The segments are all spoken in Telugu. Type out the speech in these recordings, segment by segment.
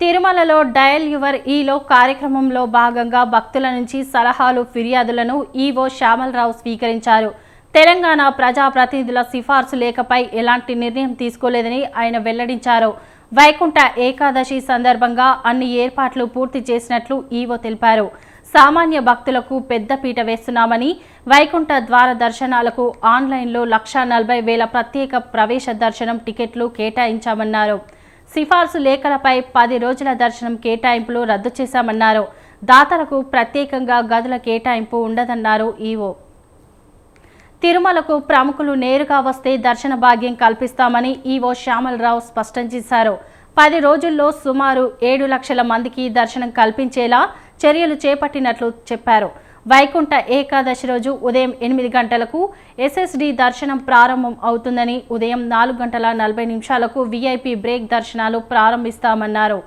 తిరుమలలో డయల్ యువర్ ఈలో కార్యక్రమంలో భాగంగా భక్తుల నుంచి సలహాలు ఫిర్యాదులను ఈవో శ్యామలరావు స్వీకరించారు. తెలంగాణ ప్రజాప్రతినిధుల సిఫార్సు లేఖపై ఎలాంటి నిర్ణయం తీసుకోలేదని ఆయన వెల్లడించారు. వైకుంఠ ఏకాదశి సందర్భంగా అన్ని ఏర్పాట్లు పూర్తి చేసినట్లు ఈవో తెలిపారు. సామాన్య భక్తులకు పెద్దపీట వేస్తున్నామని వైకుంఠ ద్వార దర్శనాలకు ఆన్లైన్లో లక్షా నలభై వేల ప్రత్యేక ప్రవేశ దర్శనం టికెట్లు కేటాయించామన్నారు. సిఫార్సు లేఖలపై పది రోజుల దర్శనం కేటాయింపులు రద్దు చేశామన్నారు. దాతలకు ప్రత్యేకంగా గదుల కేటాయింపు ఉండదన్నారు ఈవో. తిరుమలకు ప్రముఖులు నేరుగా వస్తే దర్శన భాగ్యం కల్పిస్తామని ఈవో శ్యామలరావు స్పష్టం చేశారు. పది రోజుల్లో సుమారు ఏడు లక్షల మందికి దర్శనం కల్పించేలా చర్యలు చేపట్టినట్లు చెప్పారు. వైకుంఠ ఏకాదశి రోజు ఉదయం ఎనిమిది గంటలకు ఎస్ఎస్డి దర్శనం ప్రారంభం అవుతుందని ఉదయం నాలుగు గంటల నలభై నిమిషాలకు వీఐపీ బ్రేక్ దర్శనాలు ప్రారంభిస్తామన్నారు.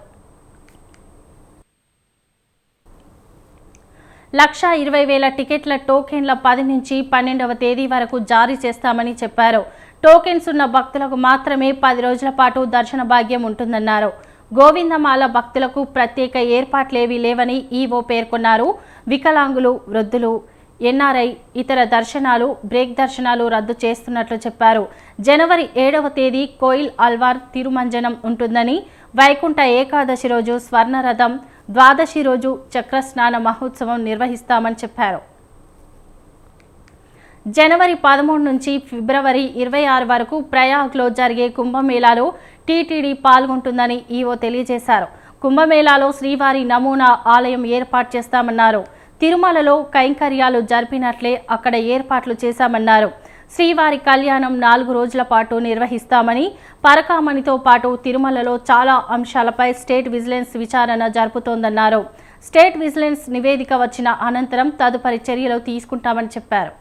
లక్ష ఇరవై వేల టికెట్ల టోకెన్ల పది నుంచి పన్నెండవ తేదీ వరకు జారీ చేస్తామని చెప్పారు. టోకెన్స్ ఉన్న భక్తులకు మాత్రమే పది రోజుల పాటు దర్శన భాగ్యం ఉంటుందన్నారు. గోవిందమాల భక్తులకు ప్రత్యేక ఏర్పాట్లేవీ లేవని ఈవో పేర్కొన్నారు. వికలాంగులు వృద్ధులు ఎన్ఆర్ఐ ఇతర దర్శనాలు బ్రేక్ దర్శనాలు రద్దు చేస్తున్నట్లు చెప్పారు. జనవరి ఏడవ తేదీ కోయిల్ అల్వార్ తిరుమంజనం ఉంటుందని వైకుంఠ ఏకాదశి రోజు స్వర్ణరథం ద్వాదశి రోజు చక్రస్నాన మహోత్సవం నిర్వహిస్తామని చెప్పారు. జనవరి పదమూడు నుంచి ఫిబ్రవరి ఇరవై ఆరు వరకు ప్రయాగ్లో జరిగే కుంభమేళాలో టీటీడీ పాల్గొంటుందని ఈవో తెలియజేశారు. కుంభమేళాలో శ్రీవారి నమూనా ఆలయం ఏర్పాటు చేస్తామన్నారు. తిరుమలలో కైంకర్యాలు జరిపినట్లే అక్కడ ఏర్పాట్లు చేశామన్నారు. శ్రీవారి కళ్యాణం నాలుగు రోజుల పాటు నిర్వహిస్తామని పరకామణితో పాటు తిరుమలలో చాలా అంశాలపై స్టేట్ విజిలెన్స్ విచారణ జరుపుతోందన్నారు. స్టేట్ విజిలెన్స్ నివేదిక వచ్చిన అనంతరం తదుపరి చర్యలు తీసుకుంటామని చెప్పారు.